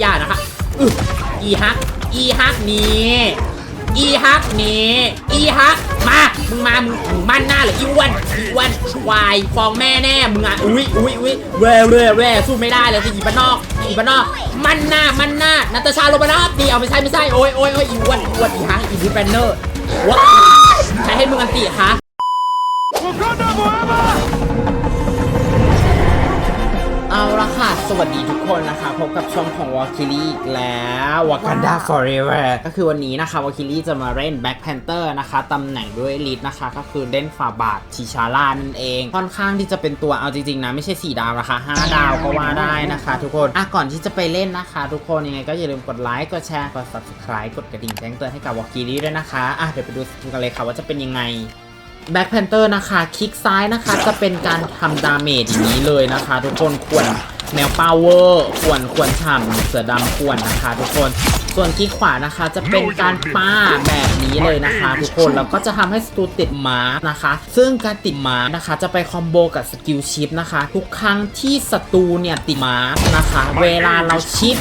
อย่านะคะอึอีฮัก อีฮักนี่อีฮักนี่อีฮัก มา มึงมา มึงมึงมั่นหน้าเหรออีอ้วนอีอ้วนวายฟองแม่แน่ มึงอะ อุ้ยอุ้ยอุ้ยเร่เร่เร่สู้ไม่ได้เลยสิอีบ้านนอกอีบ้านนอก มั่นหน้า มั่นหน้า นาตาชาลงมานอกดีเอาไม่ใช่ไม่ใช่ โอ้ยโอ้ยโอ้ยอีอ้วนอีอ้วนอีฮัก อีบูแบนเนอร์ว้าใครให้มึงอันติคะ ละค่ะ สวัสดีทุกคนนะคะ พบกับช่องของวอลคิลี่อีกแล้ว Wakanda Forever ก็คือวันนี้นะคะวอลคิลี่จะมาเล่น Black Panther นะคะตำแหน่งด้วยลิดนะคะ ก็คือเล่นฝาบาทชิชาร่านั่นเอง ค่อนข้างที่จะเป็นตัวเอาจริงๆนะ ไม่ใช่ 4 ดาวนะคะ 5 ดาวก็ว่าได้นะคะ ทุกคน อะ ก่อนที่จะไปเล่นนะคะ ทุกคนยังไงก็อย่าลืมกดไลค์กดแชร์กด subscribe กดกระดิ่งแจ้งเตือนให้กับวอลคิลี่ด้วยนะคะอะเดี๋ยวไปดูสกิลกันเลยค่ะว่าจะเป็นยังไง แบ็คแพนเตอร์นะคะ คลิกซ้ายนะคะ จะเป็นการทำดาเมจอย่างนี้เลยนะคะ ทุกคนควรแนวพาวเวอร์ควรควรฉ่ำเสือดำควรนะคะ ทุกคนส่วนคลิกขวานะคะจะเป็นการป้าแบบนี้เลยนะคะ ทุกคนแล้วก็จะทำให้สตูติดม้านะคะ ซึ่งการติดม้านะคะจะไปคอมโบกับสกิลชิปนะคะ ทุกครั้งที่ศัตรูเนี่ยติดม้านะคะ เวลาเราชิป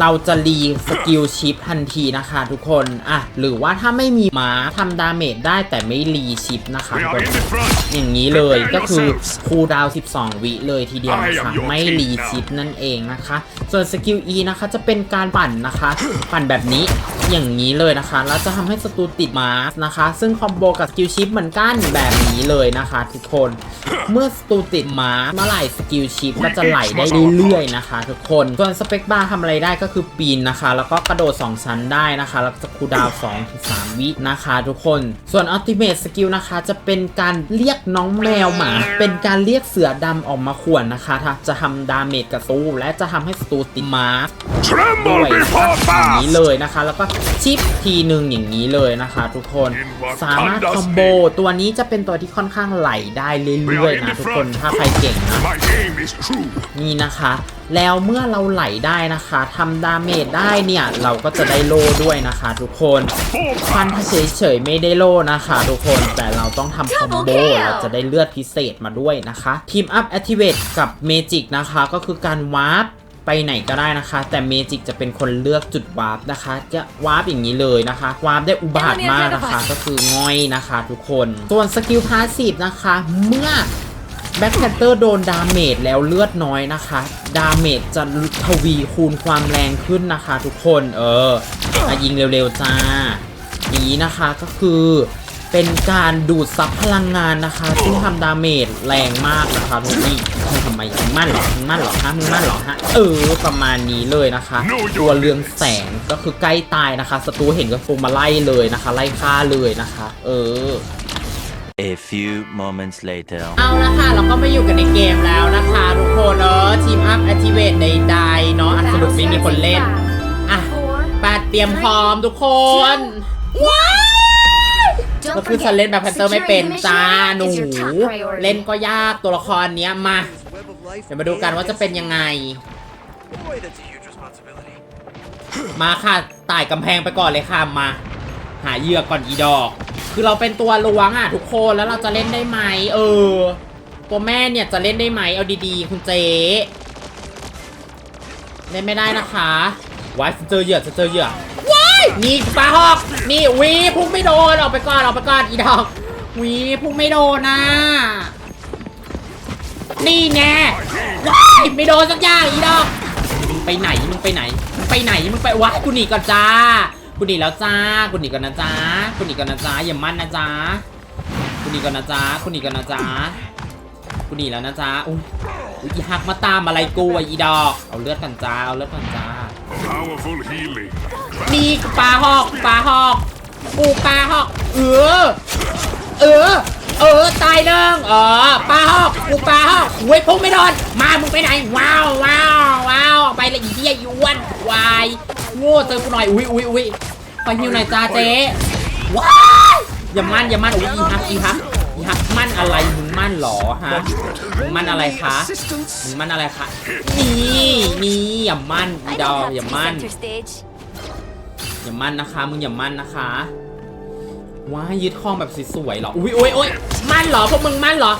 เราจะรีสกิลชิปทันทีนะคะทุกคน อะ หรือว่าถ้าไม่มีม้าทำดาเมจได้แต่ไม่รีชิปนะคะ We ทุก are คน in the front. อย่างนี้เลย Prepare ก็คือ yourselves. คูลดาวน์12 วิเลยทีเดียวนะ I คะ am your ไม่ king รี now ชิปนั่นเองนะคะ ส่วนสกิล E นะคะจะเป็นการปั่นนะคะ ปั่นแบบนี้ อย่างนี้เลยนะคะ แล้วจะทำให้ศัตรูติดมาสนะคะ ซึ่งคอมโบกับสกิลชิปเหมือนกันแบบนี้เลยนะคะทุกคน เมื่อศัตรูติดมาเมื่อไหร่สกิลชิปก็จะไหลได้เรื่อยๆนะคะ ทุกคน ส่วนสเปคบาร์ทำอะไรได้ก็คือปีนนะคะ แล้วก็กระโดด 2 ชั้นได้นะคะ แล้วก็จะคูลดาวน์2ถึง3วินะคะ ทุกคน ส่วนอัลติเม e สกิลนะคะ จะเป็นการเรียกน้องแมวหมา เป็นการเรียกเสือดำออกมาข่วนนะคะถ้าจะทำดาเมจกับศัตรูและจะทำให้ศัตรูติดมาร์ Tremble ด้วย before อย่างนี้ fast. เลยนะคะ แล้วก็ชิปทีหนึ่งอย่างนี้เลยนะคะทุกคน สามารถคอมโบตัวนี้จะเป็นตัวที่ค่อนข้างไหลได้เรื่อยๆนะทุกคนถ้าใครเก่งนะนี่นะคะ แล้วเมื่อเราไหลได้นะคะทำดาเมจได้เนี่ย เราก็จะได้โล่ด้วยนะคะทุกคนฟันเฉยๆไม่ได้โล่นะคะ ทุกคนแต่เราต้องทำคอมโบเราจะได้เลือดพิเศษมาด้วยนะคะทีมอัพแอคทีเวตกับเมจิกนะคะก็คือการวาร์ป ไปไหนก็ได้นะคะ แต่เมจิกจะเป็นคนเลือกจุดวาร์ปนะคะจะวาร์ปอย่างนี้เลยนะคะวาร์ปได้อุบาทมากนะคะ ก็คือง่อยนะคะ ทุกคนส่วนสกิลพาสซีฟนะคะ เมื่อแบ็คแพนเตอร์โดนดาเมจแล้วเลือดน้อยนะคะ ดาเมจจะทวีคูณความแรงขึ้นนะคะ ทุกคนเอออะยิงเร็วๆจ้านี้นะคะก็คือ เป็นการดูดซับพลังงานนะคะ ซึ่งทำดาเมจแรงมากนะคะทุกนี่มึงทำไมมึงมั่นเหรอมึงมั่นเหรอฮะมึงมั่นเหรอฮะเออประมาณนี้เลยนะคะ ตัวเรืองแสงก็คือใกล้ตายนะคะศัตรูเห็นก็คงมาไล่เลยนะคะ ไล่ฆ่าเลยนะคะ เออ A few moments later. เอาละค่ะ เราก็มาอยู่กันในเกมแล้วนะคะ ทุกคนเออทีมอัพแอคทีเวตในไดเนาะอันสรุปไม่มีคนเล่น อะปาดเตรียมพร้อมทุกคน ว้าว ก็คือฉันเล่นแบบแพนเตอร์ไม่เป็นจ้าหนู เล่นก็ยากตัวละครเนี้ยมาเดี๋ยวมาดูกันว่าจะเป็นยังไง Boy, that's a huge responsibility. มาค่ะไต่กำแพงไปก่อนเลยค่ะมา หาเหยื่อก่อนอีดอก คือเราเป็นตัวล้วงอะทุกคนแล้วเราจะเล่นได้ไหมเออ ตัวแม่เนี่ยจะเล่นได้ไหมเอาดีๆ คุณเจ๊เล่นไม่ได้นะคะว้ายฉันเจอเหยื่อฉันเจอเหยื่อ ว้ายนี่ปลาหอกนี่วีพุ่งไม่โดนออกไปก่อนออกไปก่อนอีดอกวีพุ่งไม่โดนนะนี่แน่ว้ายไม่โดนสักอย่างอีดอกมึงไปไหนมึงไปไหนมึงไปไหนมึงไปว้ายกูหนีก่อนจ้ากูหนีแล้วจ้ากูหนีก่อนนะจ้ากูหนีก่อนนะจ้าอย่ามั่นนะจ้ากูหนีก่อนนะจ้ากูหนีก่อนนะจ้ากูหนีแล้วนะจ้าอุ้ยอุ๊ยอีหักมาตามอะไรกูอะอีดอก เอาเลือดกันจ้าเอาเลือดกันจ้า Powerful healing. นี่กูปลาหอกปลาหอกกูปลาหอก เออ เออ เออ ตายเรื่องเออปลาหอกกูปลาหอกเว้ยพุ่งไม่โดนมา มึงไปไหน ว้าวว้าวว้าวไปลยอีเหี้ยวนวายโง่เจอกูหน่อย อุ้ยอุ้ยอุ้ยขอหิวหน่อยจ้าเจ๊ว้ายอย่ามั่นอย่ามั่นอุ้ยอีฮักอีฮักอีฮักมั่นอะไร มึงมั่นหรอฮะ มึงมั่นอะไรคะ มึงมั่นอะไรคะ นี่นี่อย่ามั่นดอกอย่ามั่น อย่ามั่นนะคะ มึงอย่ามั่นนะคะว้ายึดครองแบบสวยๆหรอ อุ้ยอุ้ยอุ้ยมั่นเหรอพวกมึงมั่นเหรอ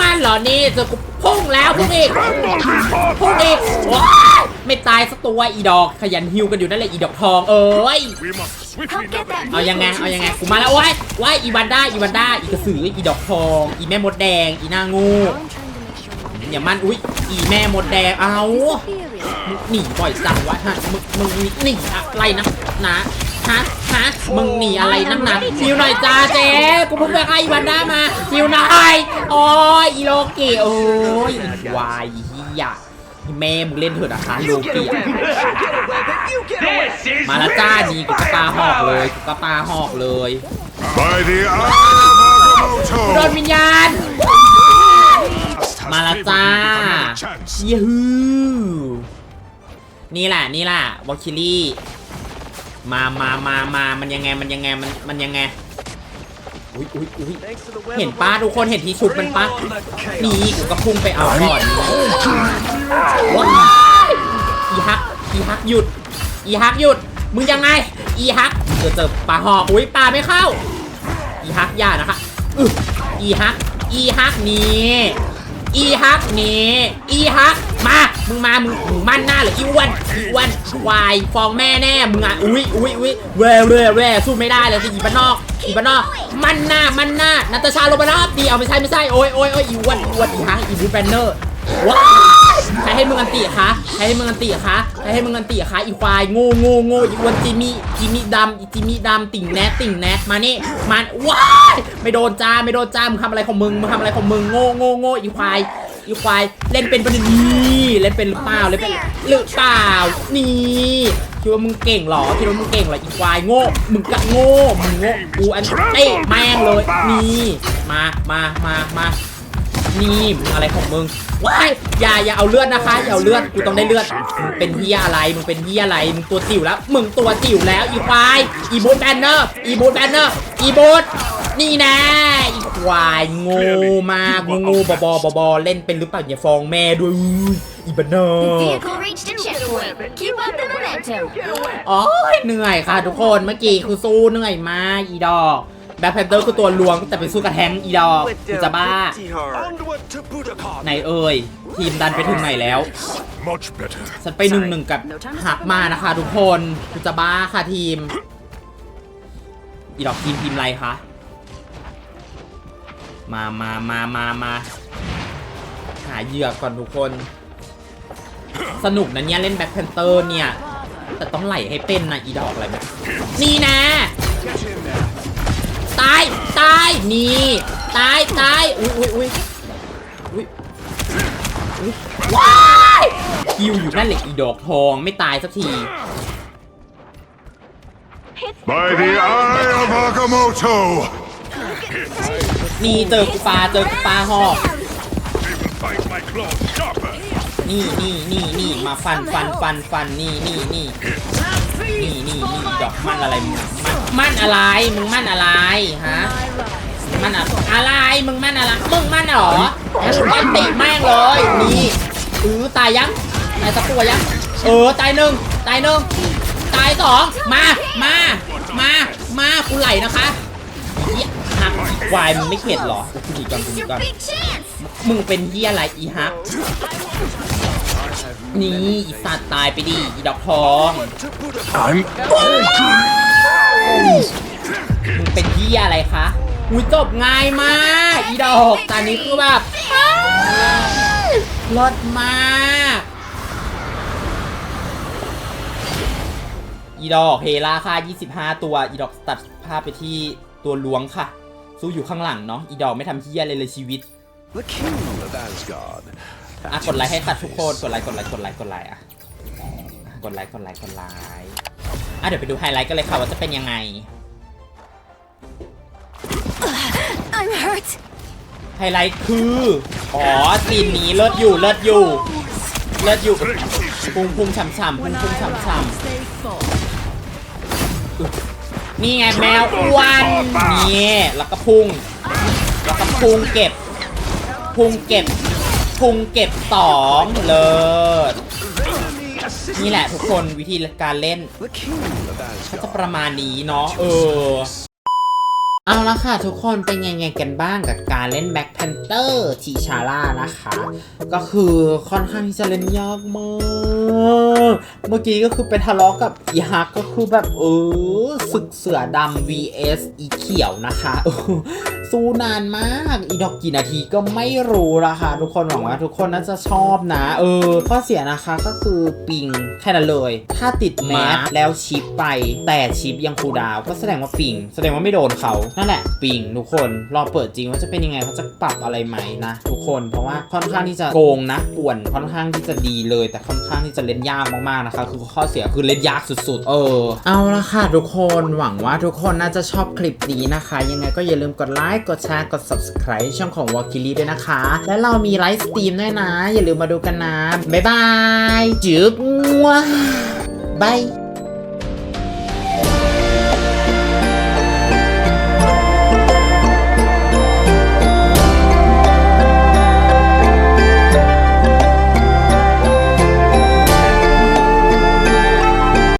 มั่นเหรอนี่จอกูพุ่งแล้วพุ่งอีกพุ่งอีกว้าไม่ตายสักตัวอีดอกขยันฮิวกันอยู่นั่นแหละอีดอกทองเอ้ยเอายังไงเอายังไงกูมาแล้วว้ยว้ายอีวันด้าอีวันด้าอีกระสืออีดอกทอง อีแม่มดแดง อีหน้างูอย่ามั่นอุ้ยอีแม่มดแดงเอา มึงหนีบ่อยจังวะฮะมึงมึงหนีอะไรนะนะฮะฮะมึงหนีอะไรนักหนาฮิวหน่อยจ้าเจ๊กูเพิ่งไปให้อีวันด้ามาฮิวหน่อยโอ้ยอีโลเกโอ้ยอีวายอีเฮียแม่มึงเล่นเถอะนะคะโลเกิอะ You get away! มาแล้วจ้านี่กูก็ปาหอกเลยกูก็ปาหอกเลยโดนวิญญาณ มาแล้วจ้า Another chance. เยฮูนี่แหละนี่แหละวอลคิลี่มามามามามันยังไงมันยังไงมันมันยังไงอุ้ยอุ้ยอุ้ย Thanks to the web เห็น of ป้า wonders, ทุกคนเห็นที่ชุดมันป้า bring on the chaos. นี่กูก็พุ่งไปเอาก่อนว้ายอีฮักอีฮักหยุดอีฮักหยุดมึงยังไงอีฮักเจอเจอปลาหอกอุ้ยปลาไม่เข้า อีฮักอย่านะคะอึอีฮักอีฮักหนี่ อีฮักนี่อีฮักมา มึงมา มึงมึงมั่นหน้าเหรืออีวันอีวันควายฟองแม่แน่ มึงอะ อุ้ยอุ้ยอุ้ยเว่เว่เว่สู้ไม่ได้เลยสิอีบ้านนอก อีบ้านนอก มั่นหน้า มั่นหน้า นัตชาโรบานอฟดีเอาไม่ใช่ไม่ใช่ โอ้ยโอ้ยโอ้ยอีวันอีวันอีฮักอีบูแบนเนอร์ว้า ใครให้มึงอันติคะใครให้มึงอันติคะใครให้มึงอันติคะอีควายโง่โง่โง่อีอ้วนจิมี่จิมี่ดำอีจิมี่ดำติ่งแนทติ่งแนทมานี่มันว้ายไม่โดนจ้าไม่โดนจ้ามึงทำอะไรของมึงมึงทำอะไรของมึงโง่โง่โง่อีควายอีควายเล่นเป็นปะเนี่ยนี่เล่นเป็นหรือเปล่าเล่นเป็นหรือเปล่านี่คิดว่ามึงเก่งเหรอคิดว่ามึงเก่งเหรออีควายโง่มึงกะโง่มึงโง่กูอันเต้แม่งเลยนี่มามามามา นี่มึงอะไรของมึงว้ายอย่าอย่าเอาเลือดนะคะอย่าเอาเลือดกูต้องได้เลือดมึงเป็นเฮียอะไรมึงเป็นเฮียอะไรมึงตัวจิ๋วแล้วมึงตัวจิ๋วแล้วอีควายอีบูทแบนเนอร์อีบูทแบนเนอร์อีบูทนี่แน่อีควายโง่มากงูงูบอบอบอบอเล่นเป็นหรือเปล่าอย่าฟ้องแม่ด้วยอุ้ยอีบันเนอร์ Vehicle reached a checkpoint. Keep up the momentum. โอ้ยเหนื่อยค่ะทุกคนเมื่อกี้คือสู้เหนื่อยมากอีดอก แบ็คแพนเตอร์คือตัวลวงแต่ไปสู้กับแทงค์อีดอก Went กู down จะบ้า pretty hard. Onward to Budapest. ไหนเอ่ย ทีมดันไปถึงไหนแล้ว Much better. ฉันไปหนึ่งหนึ่งกับหักมานะคะทุกคนกูจะบ้าค่ะทีม อีดอกทีมทีมอะไรคะมามามามามาหาเหยื่อก่อนทุกคน สนุกนะเนี่ยเล่นแบ็คแพนเตอร์เนี่ย แต่ต้องไหลให้เป็นนะอีดอกอะไรแบบนี่นะ ตาย ตาย นี่ ตาย ตาย อุ้ยอุ้ยอุ้ยอุ้ยอุ้ยว้ายคิวอยู่นั่นแหละอีดอกทองไม่ตายสักที By the eye of Agamotto! นี่เจอกูปลาเจอกูปลาหอก They will find my claws sharper. นี่นี่นี่นี่มาฟันฟันฟันฟันนี่นี่นี่นี่นี่นี่ด อกมั่นอะไรมึงอะมันมันอะไรมึงมั่นอะไรฮะมั่นอะอะไรมึงมั่นอะไรมึงมั่นเหรองั้นกูอันติแม่งเลยนี่เออตายยังตายสักตัวยังเออตายหนึ่งตายหนึ่งตายสองมามามามากูไหลนะคะเหี้ยหักควายมึงไม่เข็ดหรอกูหนีก่อนกูหนีก่อนมึงเป็นเฮียอะไรอีฮัก นี่อีสัตว์ตายไปดิอีดอกทอง To Budapest. I'm มึงเป็นเฮียอะไรคะ อุ้ยจบง่ายมาก อีดอกตอนนี้คือแบบรสมาก อีดอกเฮล่าค่า25 ตัว อีดอกตัดภาพไปที่ตัวล้วงค่ะ สู้อยู่ข้างหลังเนาะ อีดอกไม่ทำเฮียอะไรเลยชีวิต The king of Asgard. อะกดไลค์ให้ตัดทุกคนกดไลค์กดไลค์กดไลค์กดไลค์อะอะกดไลค์กดไลค์กดไลค์อะเดี๋ยวไปดูไฮไลท์กันเลยค่ะว่าจะเป็นยังไง I'm hurt. ไฮไลท์คือ อ๋อซีนนี้เลิศอยู่เลิศอยู่เลิศอยู่พุงพุงฉ่ำฉ่ำพุงพุงฉ่ำฉ่ำนี่ไงแมวอ้วนนี่แล้วก็พุงแล้วก็พุงเก็บพุงเก็บ พุงเก็บสองเลิศนี่แหละทุกคนวิธีการเล่นก็จะประมาณนี้เนาะเออ เอาละค่ะทุกคนเป็นยังไงกันบ้างกับการเล่น Black Panther ทีชาร่านะคะ ก็คือค่อนข้างที่จะเล่นยากมากเมื่อกี้ก็คือไปทะเลาะกับอีฮักก็คือแบบเออศึกเสือดำ vs อีเขียวนะคะ สู้นานมาก อีดอกกี่นาทีก็ไม่รู้ละค่ะทุกคนหวังว่าทุกคนน่าจะชอบนะ เออข้อเสียนะคะก็คือปิงแค่นั้นเลย ถ้าติดแมสแล้วชิปไป แต่ชิปยังคูลดาวน์ก็แสดงว่าปิง แสดงว่าไม่โดนเขานั่นแหละปิงทุกคนรอเปิดจริงว่าจะเป็นยังไงเขาจะปรับอะไรไหมนะ ทุกคนเพราะว่าค่อนข้างที่จะโกงนะป่วนค่อนข้างที่จะดีเลย แต่ค่อนข้างที่จะเล่นยากมากๆนะคะ คือข้อเสียคือเล่นยากสุด ๆ เออ เอาละค่ะทุกคนหวังว่าทุกคนน่าจะชอบคลิปนี้นะคะ ยังไงก็อย่าลืมกดไลค์กดแชร์กด subscribe ช่องของ w a k i l i ด้วยนะคะ และเรามีไลฟ์สตรีมด้วยนะ อย่าลืมมาดูกันนะ บ๊ายบายจึ๊กงัวบาย